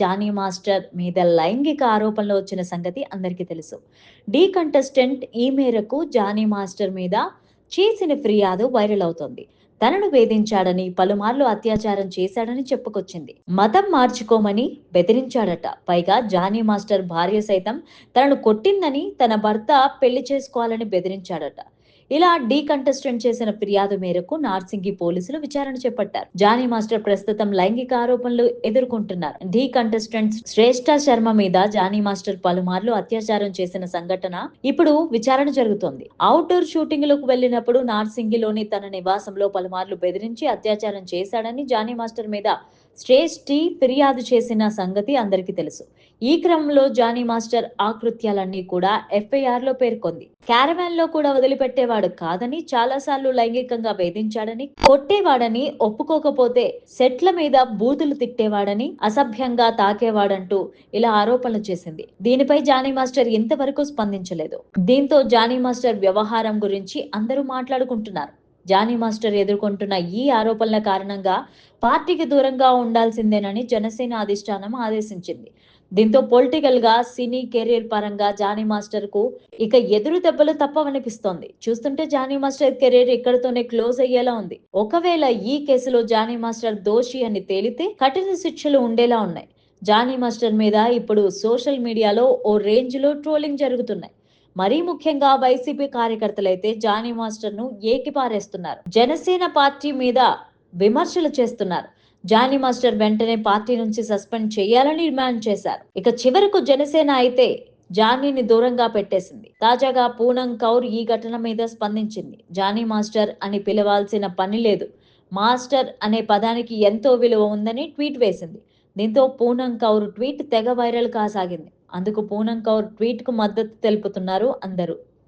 Johnny master మీద లైంగిక ఆరోపణలు వచ్చిన సంగతి అందరికీ తెలుసు. డీ కంటెస్టెంట్ ఈ మేరకు జానీ మాస్టర్ మీద చేసిన ఫిర్యాదు వైరల్ అవుతోంది. తనను వేధించాడని పలుమార్లు అత్యాచారం చేశాడని చెప్పుకొచ్చింది. మతం మార్చుకోమని బెదిరించాడట. పైగా జానీ మాస్టర్ భార్య సైతం తనను కొట్టిందని తన భర్త పెళ్ళి చేసుకోవాలని బెదిరించాడట. ఇలా డీ కంటెస్టెంట్ చేసిన ఫిర్యాదు మేరకు నార్సింగి పోలీసులు విచారణ చేపట్టారు. జానీ మాస్టర్ ప్రస్తుతం లైంగిక ఆరోపణలు ఎదుర్కొంటున్నారు. డీ కంటెస్టెంట్ శ్రేష్ఠ శర్మ మీద జానీ మాస్టర్ పలుమార్లు అత్యాచారం చేసిన సంఘటన ఇప్పుడు విచారణ జరుగుతోంది. అవుట్డోర్ షూటింగ్లకు వెళ్ళినప్పుడు నార్సింగిలోని తన నివాసంలో పలుమార్లు బెదిరించి అత్యాచారం చేశాడని జానీ మాస్టర్ మీద శ్రేష్ఠి ఫిర్యాదు చేసిన సంగతి అందరికీ తెలుసు. ఈ క్రమంలో జానీ మాస్టర్ ఆకృత్యాలన్నీ కూడా ఎఫ్ఐఆర్లో పేర్కొంది. క్యారవాన్లో కూడా వదిలిపెట్టేవాడు కాదని చాలాసార్లు లైంగికంగా వేధించాడని కొట్టేవాడని ఒప్పుకోకపోతే సెట్ల మీద బూతులు తిట్టేవాడని అసభ్యంగా తాకేవాడంటూ ఇలా ఆరోపణలు చేసింది. దీనిపై జానీ మాస్టర్ ఇంతవరకు స్పందించలేదు. దీంతో జానీ మాస్టర్ వ్యవహారం గురించి అందరూ మాట్లాడుకుంటున్నారు. జానీ మాస్టర్ ఎదుర్కొంటున్న ఈ ఆరోపణల కారణంగా పార్టీకి దూరంగా ఉండాల్సిందేనని జనసేన అధిష్టానం ఆదేశించింది. దీంతో పొలిటికల్గా సినీ కెరీర్ పరంగా జానీ మాస్టర్కు ఇక ఎదురు దెబ్బలు తప్పవనిపిస్తోంది. చూస్తుంటే జానీ మాస్టర్ కెరీర్ ఇక్కడతోనే క్లోజ్ అయ్యేలా ఉంది. ఒకవేళ ఈ కేసులో జానీ మాస్టర్ దోషి అని తేలితే కఠిన శిక్షలు ఉండేలా ఉన్నాయి. జానీ మాస్టర్ మీద ఇప్పుడు సోషల్ మీడియాలో ఓ రేంజ్లో ట్రోలింగ్ జరుగుతున్నాయి. మరీ ముఖ్యంగా వైసీపీ కార్యకర్తలైతే జానీ మాస్టర్ను ఏకిపారేస్తున్నారు జనసేన పార్టీ మీద విమర్శలు చేస్తున్నారు. జానీ మాస్టర్ వెంటనే పార్టీ నుంచి సస్పెండ్ చేయాలని డిమాండ్ చేశారు. ఇక చివరకు జనసేన అయితే జానీని దూరంగా పెట్టేసింది. తాజాగా పూనం కౌర్ ఈ ఘటన మీద స్పందించింది. జానీ మాస్టర్ అని పిలవాల్సిన పని లేదు. మాస్టర్ అనే పదానికి ఎంతో విలువ ఉందని ట్వీట్ వేసింది. దీంతో పూనం కౌర్ ట్వీట్ తెగ వైరల్ కాసాగింది. అందుకు పూనం కౌర్ ట్వీట్కు మద్దతు తెలుపుతున్నారు అందరూ.